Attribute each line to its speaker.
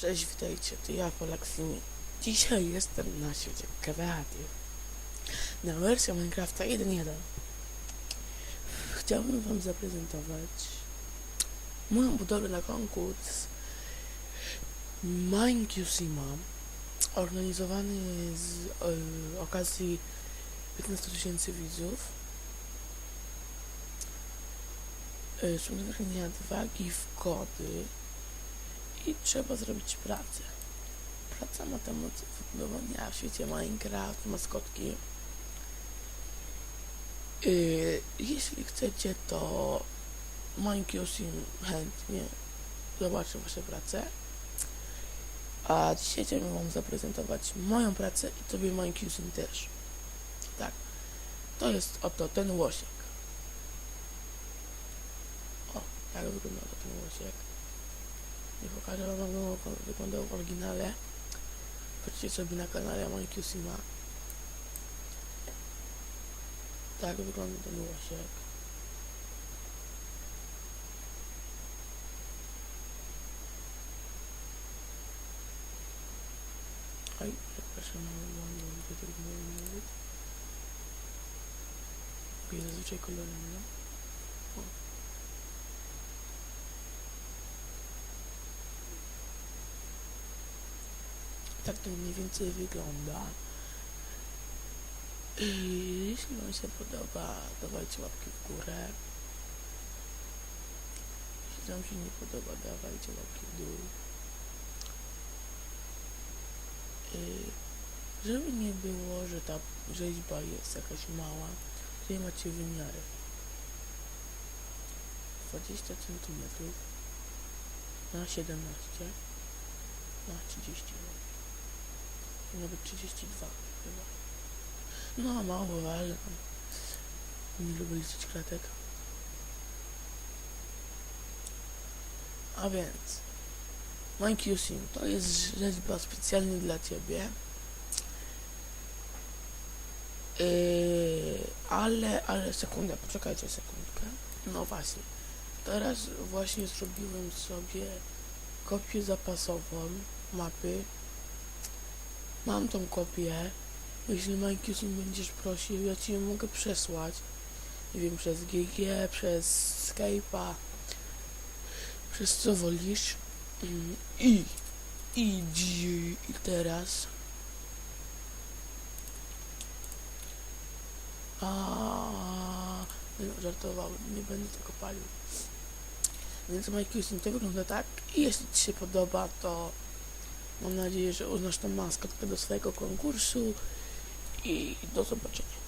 Speaker 1: Cześć, witajcie, to ja, Polaksimi. Dzisiaj jestem na świecie Creative. Na wersję Minecrafta 1.1. Chciałbym wam zaprezentować moją budowlę na konkurs Minecusima organizowany z e, okazji 15 tysięcy widzów. E, Są do wygrania dwa gift kody i trzeba zrobić pracę. Praca ma moc wybudowania w świecie Minecraft, maskotki. Yy, jeśli chcecie, to Minecraft chętnie zobaczy wasze prace. A dzisiaj chciałbym wam zaprezentować moją pracę i tobie Minecraft też. Tak. To jest oto ten łosiek. O, tak wygląda ten łosiek. Nie pokażę wam jak on wyglądał w oryginale. Patrzcie sobie na kanale Minecusima. Tak wygląda ten łosiek. Oj, przepraszam, mam to nie mówić. Zazwyczaj kolorem, no. Tak to mniej więcej wygląda. I jeśli Wam się podoba, dawajcie łapki w górę. Jeśli Wam się nie podoba, dawajcie łapki w dół. Yy, żeby nie było, że ta rzeźba jest jakaś mała, tutaj macie wymiary. 20 cm na 17 na nawet 32 chyba. No mało, ale nie lubię liczyć kratek. A więc MindQSim to jest rzeźba specjalnie dla Ciebie. Yy, ale, ale sekundę, poczekajcie sekundkę. No właśnie. Teraz właśnie zrobiłem sobie kopię zapasową mapy Mam tą kopię. Jeśli Minecraft będziesz prosił, ja ci ją mogę przesłać. Nie wiem, przez GG, przez Skype'a, przez co wolisz. Mm, I, i, i teraz. A, nie, żartowałem, nie będę tego palił. Więc Minecraft to wygląda tak. I jeśli ci się podoba, to Mam nadzieję, że uznasz tą maskotkę do swojego konkursu i do zobaczenia.